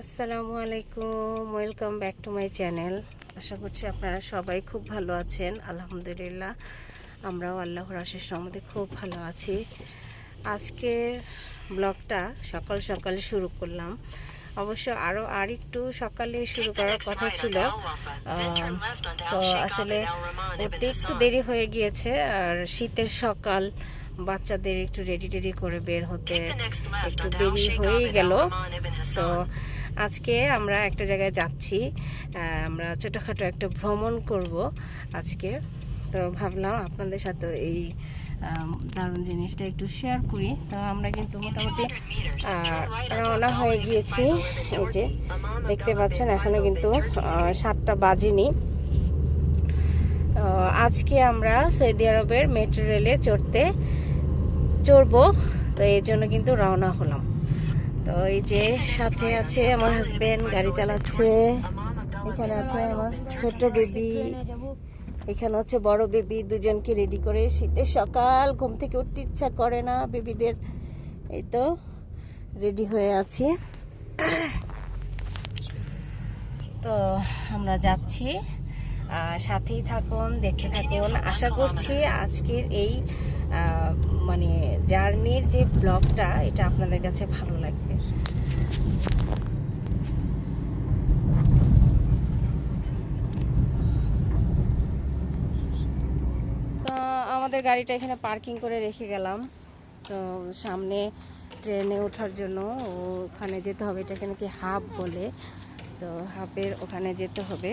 আসসালামু আলাইকুম welcome back to my channel. আশা করছি আপনারা সবাই খুব ভালো আছেন আলহামদুলিল্লাহ। আমরাও আল্লাহর আশেষ রহমতে খুব ভালো আছি। আজকের ব্লগটা সকাল সকাল শুরু করলাম। অবশ্য আরও আর একটু সকালে শুরু করার কথা ছিল। তো আসলে উঠতে একটু দেরি হয়ে গিয়েছে আর শীতের সকাল বাচ্চাদের একটু রেডি টেডি করে বের হতে একটু দেরি হয়েই গেল। তো আজকে আমরা একটা জায়গায় যাচ্ছি আমরা ছোটোখাটো একটা ভ্রমণ করব আজকে। তো ভাবলাম আপনাদের সাথে এই দারুণ জিনিসটা একটু শেয়ার করি। তো আমরা কিন্তু মোটামুটি রওনা হয়ে গিয়েছি। এই যে দেখতে পাচ্ছেন এখনও কিন্তু সাতটা বাজেনি। আজকে আমরা সৌদি আরবের মেট্রো রেলে চড়তে চড়বো তো এই জন্য কিন্তু রওনা হলাম। তো এই যে সাথে আছে আমার হাজবেন্ড গাড়ি চালাচ্ছে। এখানে আছে আমার ছোট বেবি এখানে হচ্ছে বড় বেবি দুজনকে রেডি করে শীতের সকাল, ঘুম থেকে উঠতে ইচ্ছা করে না বেবিদের এই তো রেডি হয়ে আছি। তো আমরা যাচ্ছি। সাথেই থাকুন দেখতে থাকুন। আশা করছি আজকের এই মানে জার্নির যে ব্লগটা, এটা আপনাদের কাছে ভালো লাগবে। আমাদের গাড়িটা এখানে পার্কিং করে রেখে গেলাম। তো সামনে ট্রেনে ওঠার জন্য ওখানে যেতে হবে। এটা এটাকে নাকি হাব বলে? তো হাবের ওখানে যেতে হবে।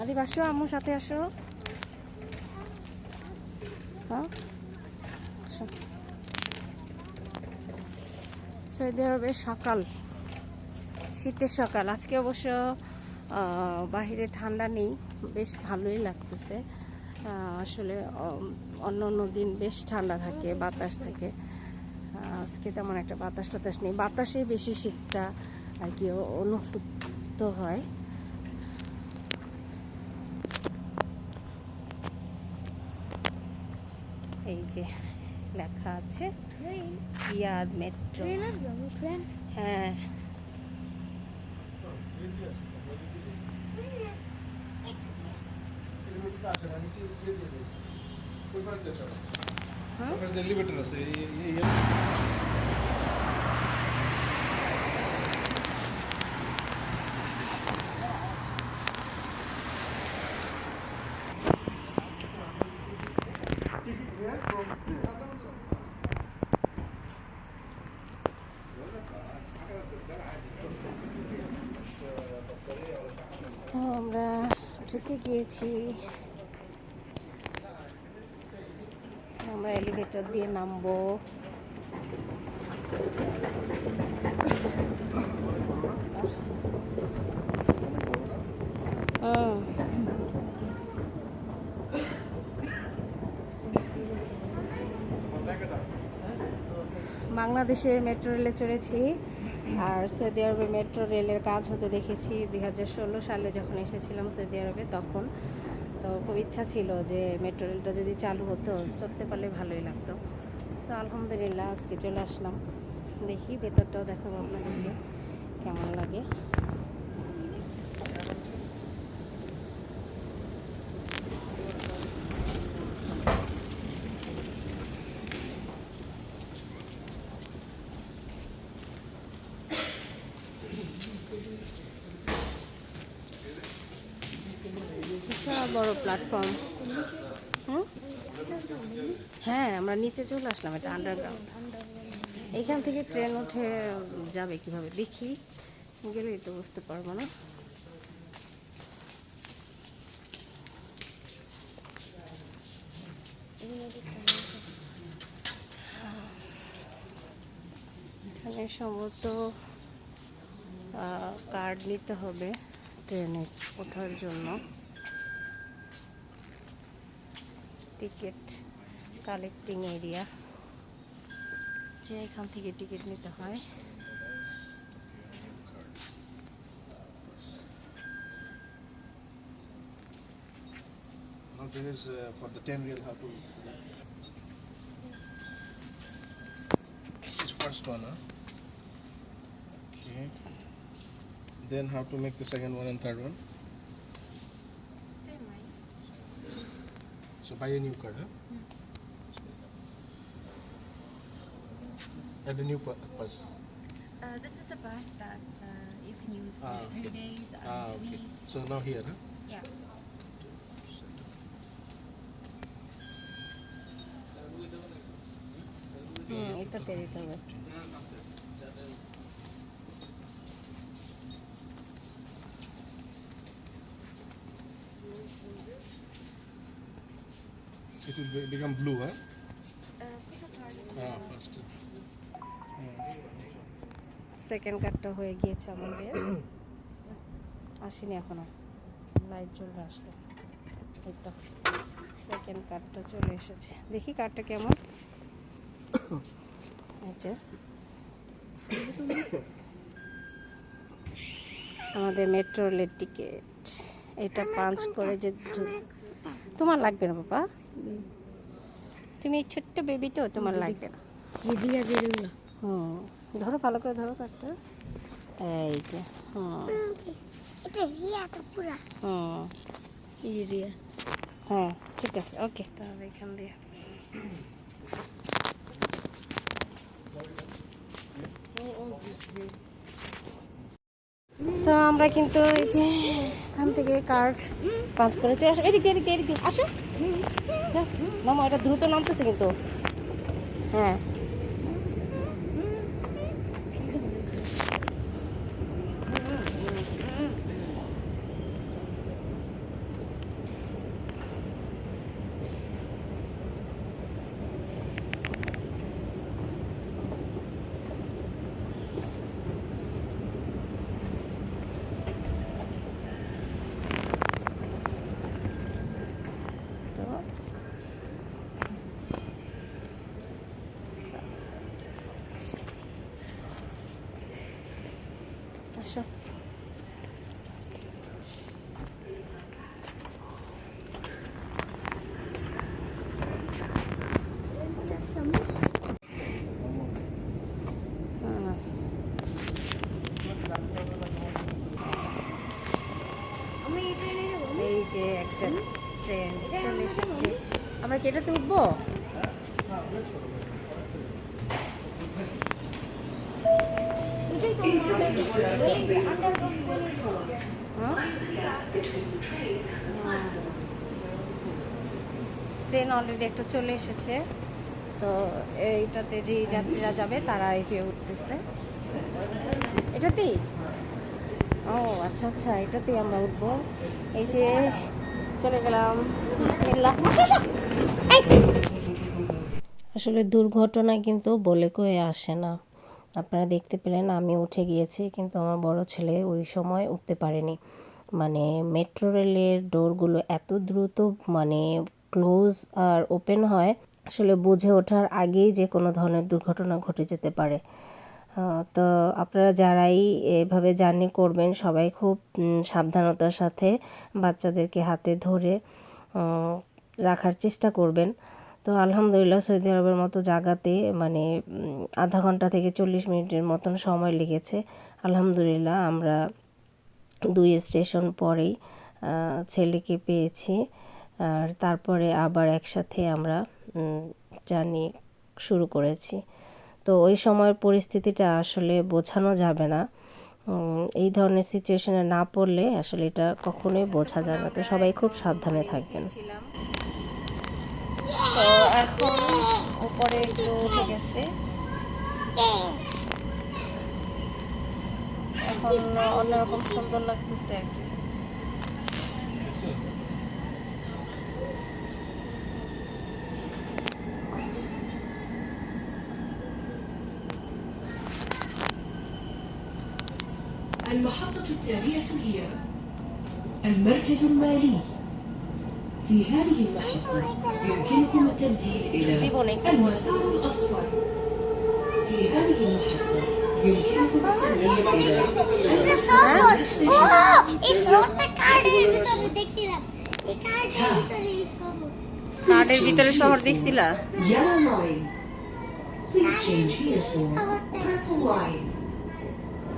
আদিব আসো আম্মুর সাথে আসো। হ্যাঁ। সৌদি আরবের সকাল। শীতের সকাল। আজকে অবশ্য বাহিরে ঠান্ডা নেই। বেশ ভালোই লাগতেছে। আসলে অন্য অন্য দিন বেশ ঠান্ডা থাকে, বাতাস থাকে। আজকে তেমন একটা বাতাস টাতাস নেই। বাতাসে বেশি শীতটা আর কি অনুভূত হয়। এই যে লেখা আছে ইয়াদ মেট্রো। হ্যাঁ। হ্যাঁ এলিভেটর আছে এই- এই- এই- তো আমরা ঢুকে গিয়েছি। আমরা এলিভেটর দিয়ে নামবো। বাংলাদেশের মেট্রো রেলে চড়েছি। আর সৌদি আরবে মেট্রো রেলের কাজ হতে দেখেছি দু হাজার ষোলো সালে যখন এসেছিলাম সৌদি আরবে, তখন। তো খুব ইচ্ছা ছিল যে মেট্রো রেলটা যদি চালু হতো, চড়তে পারলে ভালোই লাগতো। তো আলহামদুলিল্লাহ আজকে চলে আসলাম। দেখি, ভেতরটাও দেখাবো আপনাদেরকে, কেমন লাগে। বড় প্ল্যাটফর্ম হুম? হ্যাঁ আমরা নিচে চলে আসলাম, এটা আন্ডারগ্রাউন্ড এখান থেকে ট্রেন উঠে যাবে কীভাবে দেখি, গেলেই তো বুঝতে পারব না। এখানে সম্ভবত কার্ড নিতে হবে ট্রেনে ওঠার জন্য। টিকিট কালেক্টিং এরিয়া যে এখান থেকে টিকিট নিতে হয় Now this is uh, for the 10 real how to. This is first one, huh? Okay. Then how to make the second one and third one? So buy a new card, huh? Yeah. And the new pass. Uh, this is the bus that uh, you can use for ah, three days uh, ah, okay. So now here, huh? Yeah. Hmm, hmm. ito, ito, ito. It will be- become blue, huh? Uh, pick a card. Ah. Second হয়ে গিয়েছে আমাদের। আসেনি এখনও। Light জ্বলবে আসলে। এই তো। Second কার্ডটা চলে এসেছে। দেখি কার্ডটা কেমন। আচ্ছা আমাদের মেট্রো রেলের টিকিট এটা পাঞ্চ করে যে তোমার লাগবে না বাবা? তুমি এই ছোট্ট বেবি তো তোমার লাগবে না। যেগুলো হুম ধরো ভালো করে ধরো কাঠটা এই যে হুম। এটা রিয়া তো পুরা হুম রিয়া হ্যাঁ ঠিক আছে ওকে তাহলে এখান দিয়ে। তো আমরা কিন্তু এই যে এখান থেকে কার্ড পাঁচ করে চলে আসো এদিকে এদিক এদিক আসো। যাও, নামো এটা দ্রুত নামতেছে কিন্তু। হ্যাঁ তো আসো হুম। এই যে একটা ট্রেন চলে এসেছে। আমরা কি এটাতে উঠবো? ট্রেন অলরেডি একটা চলে এসেছে। তো এইটাতে যে যাত্রীরা যাবে তারা এই যে উঠতেছে। এটাতেই? ও আচ্ছা আচ্ছা এটাতেই আমরা উঠবো। এই যে, চলে গেলাম। আসলে দুর্ঘটনা কিন্তু বলে কয়ে আসে না। আপনারা দেখতে পেলেন, আমি উঠে গিয়েছি, কিন্তু আমার বড় ছেলে ওই সময় উঠতে পারেনি। মানে মেট্রো রেলের ডোরগুলো এত দ্রুত মানে ক্লোজ আর ওপেন হয়, আসলে বুঝে ওঠার আগেই যে কোনো ধরনের দুর্ঘটনা ঘটে যেতে পারে। তো আপনারা যারাই এভাবে জার্নি করবেন সবাই খুব সাবধানতার সাথে বাচ্চাদেরকে হাতে ধরে রাখার চেষ্টা করবেন। তো আলহামদুলিল্লাহ সৌদি আরবের মতো জায়গাতে মানে আধা ঘণ্টা থেকে চল্লিশ মিনিটের মতন সময় লেগেছে। আলহামদুলিল্লাহ আমরা দুই স্টেশন পরেই ছেলেকে পেয়েছি। আর তারপরে আবার একসাথে আমরা জার্নি শুরু করেছি। তো ওই সময়ের পরিস্থিতিটা আসলে বোঝানো যাবে না। এই ধরনের সিচুয়েশনে না পড়লে আসলে এটা কখনোই বোঝা যাবে না। তো সবাই খুব সাবধানে থাকবেন। তো এখন এখন অন্যরকম সুন্দর লাগতেছে আর কি। المحطة التالية هي المركز المالي في هذه المحطة يمكنكم التبديل إلى ديبونيك. المسار الأصفر في هذه المحطة يمكنكم التبديل إلى শহর ও এই শহরটা কার্ডের ভিতরে দেখছিলাম এই কার্ডের ভিতরে এই শহর কার্ডের ভিতরে শহর দেখছিলা Yellow Line. Please change here for Purple Line.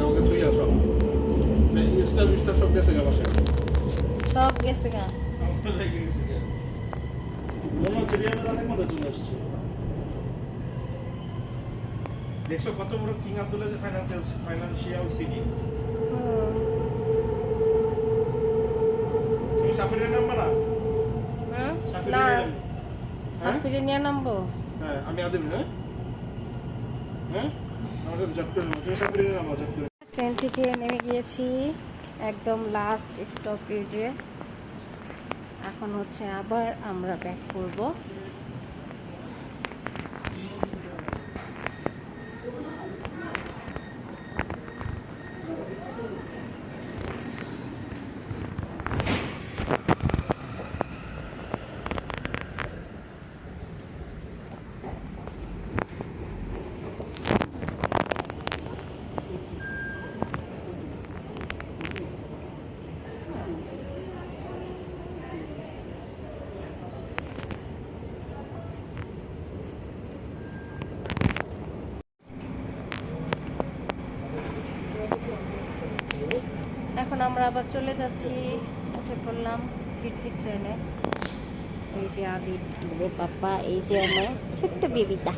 আমাকে থুইয়া সব। গেছে গা। মনে হচ্ছে রিয়াদের মধ্যে চলে আসছে। দেখছ কত বড় কিং আব্দুল্লাহ যে ফাইন্যান্সিয়াল ফাইন্যান্সিয়াল সিটি তুমি সাফারির নাম্বার না হুম? না সাফিরে নিয়ে নামবো হ্যাঁ আমি আদিম না হ্যাঁ? করে তুমি করে ট্রেন থেকে নেমে গিয়েছি একদম লাস্ট স্টপেজে এখন হচ্ছে আবার আমরা ব্যাক করব। এখন আমরা আবার চলে যাচ্ছি। উঠে পড়লাম ফিরতি ট্রেনে। এই যে আদি বাপ্পা পাপা এই যে আমার ছোট্ট বেবিটা।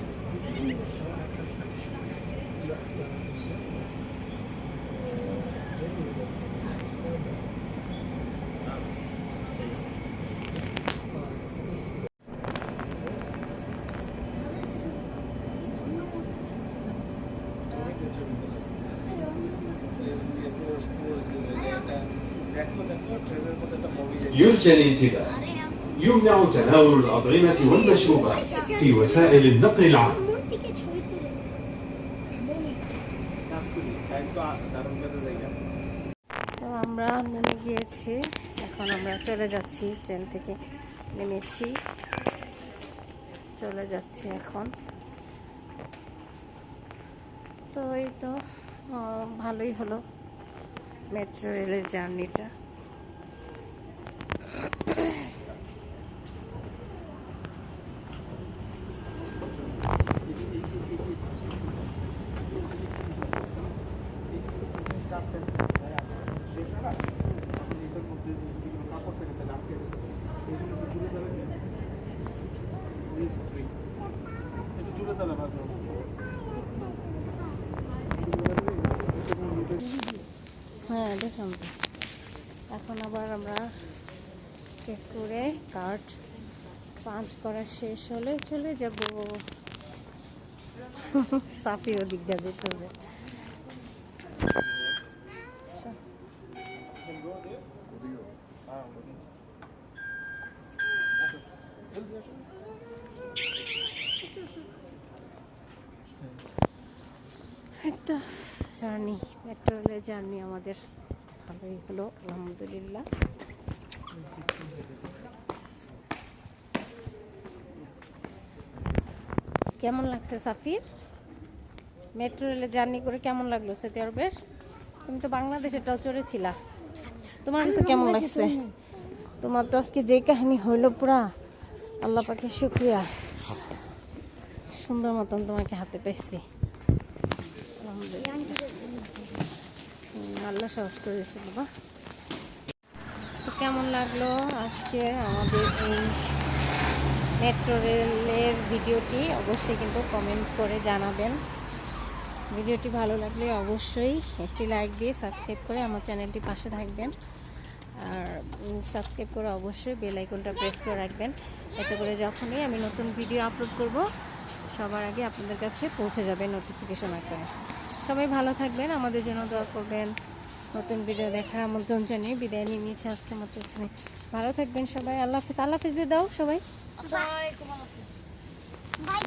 একটা মুভি يرجى الانتباه يمنع تناول الأطعمة والمشروبات في وسائل النقل العام মন থেকে ছবি তুলে কাজ করি টাইম তো আছে তার মধ্যে জায়গা তো আমরা নেমে গিয়েছি এখন আমরা চলে যাচ্ছি ট্রেন থেকে নেমেছি চলে যাচ্ছি এখন তো এই তো আহ, ভালোই হলো মেট্রো রেলের জার্নিটা দেখলাম তো এখন আবার আমরা চেক করে কার্ড পাঞ্চ করা শেষ হলে চলে যাব সাফি ওদিক দিয়ে যেতেছে। জার্নি মেট্রো রেলের জার্নি আমাদের। ভালোই হলো আলহামদুলিল্লাহ। কেমন লাগছে সাফির? মেট্রো রেলে জার্নি করে কেমন লাগল সেতে আরবের? তুমি তো বাংলাদেশেটাও চড়েছিলা। তোমার কাছে কেমন লাগছে? তোমার তো আজকে যে কাহিনী হইল পুরা আল্লাহ পাকে শুক্রিয়া। সুন্দর মতন তোমাকে হাতে পেয়েছি। আলহামদুলিল্লাহ। হুম, আল্লাহ সহজ করে দিয়েছে বাবা। তো কেমন লাগল আজকে আমাদের এই মেট্রো রেলের ভিডিওটি? অবশ্যই কিন্তু কমেন্ট করে জানাবেন। ভিডিওটি ভালো লাগলে অবশ্যই একটি লাইক দিয়ে সাবস্ক্রাইব করে আমার চ্যানেলটি পাশে থাকবেন। আর সাবস্ক্রাইব করে অবশ্যই বেল আইকনটা প্রেস করে রাখবেন। এতে করে যখনই আমি নতুন ভিডিও আপলোড করব, সবার আগে আপনাদের কাছে পৌঁছে যাবে নোটিফিকেশন আকারে। সবাই ভালো থাকবেন, আমাদের জন্য দোয়া করবেন। নতুন ভিডিও দেখার আমন্ত্রণ জানিয়ে বিদায় নিয়ে নিয়েছি আজকের মতো এখানে। ভালো থাকবেন সবাই। আল্লাহ হাফিজ। আল্লাহ হাফিজ দিয়ে দাও সবাই। আসসালামু আলাইকুম। বাই।